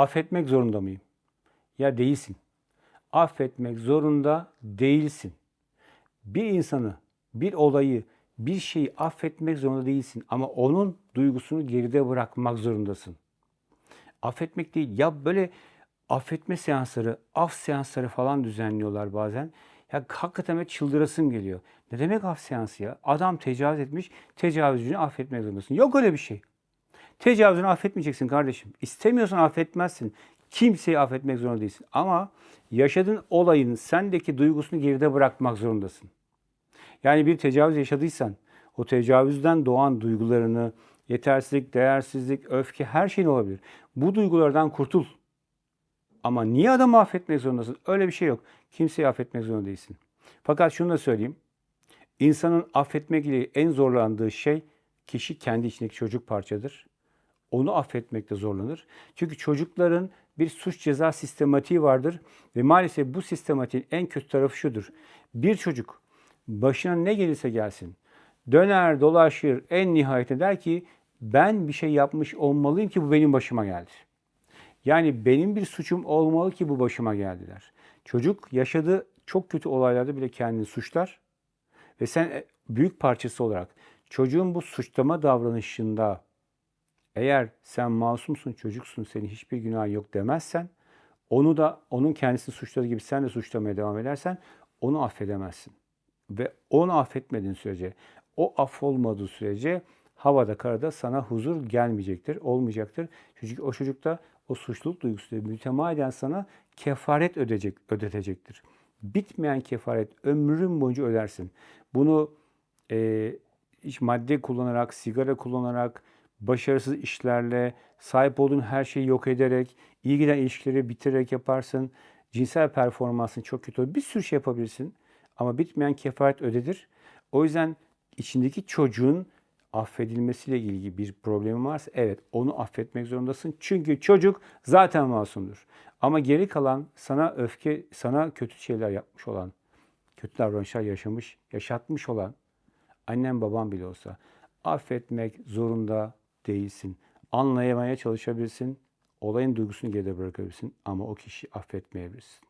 affetmek zorunda mıyım? Ya değilsin. Affetmek zorunda değilsin. Bir insanı, bir olayı, bir şeyi affetmek zorunda değilsin ama onun duygusunu geride bırakmak zorundasın. Affetmek değil. Ya böyle affetme seansları, af seansları falan düzenliyorlar bazen. Ya hakikaten böyle çıldırasın geliyor. Ne demek af seansı ya? Adam tecavüz etmiş, tecavüzcünü affetmek zorundasın. Yok öyle bir şey. Tecavüzünü affetmeyeceksin kardeşim. İstemiyorsan affetmezsin. Kimseyi affetmek zorunda değilsin. Ama yaşadığın olayın sendeki duygusunu geride bırakmak zorundasın. Yani bir tecavüz yaşadıysan o tecavüzden doğan duygularını, yetersizlik, değersizlik, öfke her şeyin olabilir. Bu duygulardan kurtul. Ama niye adamı affetmek zorundasın? Öyle bir şey yok. Kimseyi affetmek zorunda değilsin. Fakat şunu da söyleyeyim. İnsanın affetmek ile en zorlandığı şey kişi kendi içindeki çocuk parçadır. Onu affetmekte zorlanır. Çünkü çocukların bir suç ceza sistematiği vardır ve maalesef bu sistematiğin en kötü tarafı şudur. Bir çocuk başına ne gelirse gelsin döner dolaşır en nihayetinde der ki ben bir şey yapmış olmalıyım ki bu benim başıma geldi. Yani benim bir suçum olmalı ki bu başıma geldiler. Çocuk yaşadığı çok kötü olaylarda bile kendini suçlar ve sen e, büyük parçası olarak çocuğun bu suçlama davranışında eğer sen masumsun, çocuksun, senin hiçbir günah yok demezsen, onu da onun kendisini suçladığı gibi sen de suçlamaya devam edersen onu affedemezsin. Ve onu affetmediğin sürece, o affolmadığı sürece havada karada sana huzur gelmeyecektir, olmayacaktır. Çünkü o çocukta o suçluluk duygusuyla mütemadiyen sana kefaret ödeyecek, ödetecektir. Bitmeyen kefaret ömrün boyunca ödersin. Bunu e, iş madde kullanarak, sigara kullanarak, başarısız işlerle, sahip olduğun her şeyi yok ederek, iyi giden ilişkileri bitirerek yaparsın. Cinsel performansın çok kötü olur. Bir sürü şey yapabilirsin. Ama bitmeyen kefaret ödedir. O yüzden içindeki çocuğun affedilmesiyle ilgili bir problemin varsa evet onu affetmek zorundasın. Çünkü çocuk zaten masumdur. Ama geri kalan sana öfke, sana kötü şeyler yapmış olan, kötü davranışlar yaşamış, yaşatmış olan annen baban bile olsa affetmek zorunda değilsin. Anlayamaya çalışabilirsin. Olayın duygusunu geride bırakabilirsin ama o kişi affetmeyebilirsin.